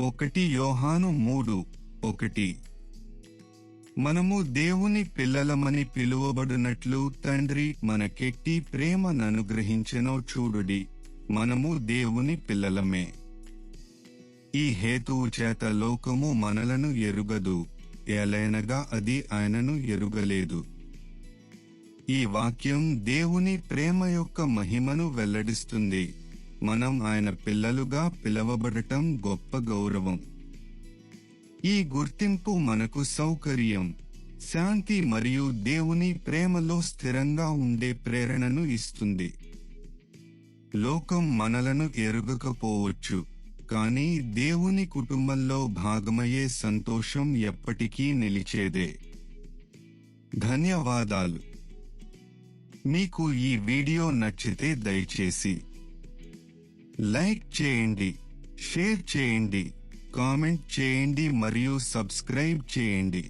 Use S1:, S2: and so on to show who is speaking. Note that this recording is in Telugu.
S1: ఒకటి యోహాను మూడు ఒకటి. మనము దేవుని పిల్లలమని పిలువబడినట్లు తండ్రి మనకెట్టి ప్రేమననుగ్రహించెనో చూడుడి. మనము దేవుని పిల్లలమే. ఈ హేతువు చేత లోకము మనలను ఎరుగదు. ఎలైనగా అది ఆయనను ఎరుగలేదు. ఈ వాక్యం దేవుని ప్రేమ యొక్క మహిమను వెల్లడిస్తుంది. మనం ఆయన పిల్లలుగా పిలవబడటం గొప్ప గౌరవం. ఈ గుర్తింపు మనకు సౌకర్యం శాంతి మరియు దేవుని ప్రేమలో స్థిరంగా ఉండే ప్రేరణను ఇస్తుంది. లోకం మనలను ఎరుగకపోవచ్చు కానీ దేవుని కుటుంబంలో భాగమయ్యే సంతోషం ఎప్పటికీ నిలిచేదే. ధన్యవాదాలు. మీకు ఈ వీడియో నచ్చితే దయచేసి లైక్ చేయండి షేర్ చేయండి కామెంట్ చేయండి మరియు సబ్స్క్రైబ్ చేయండి.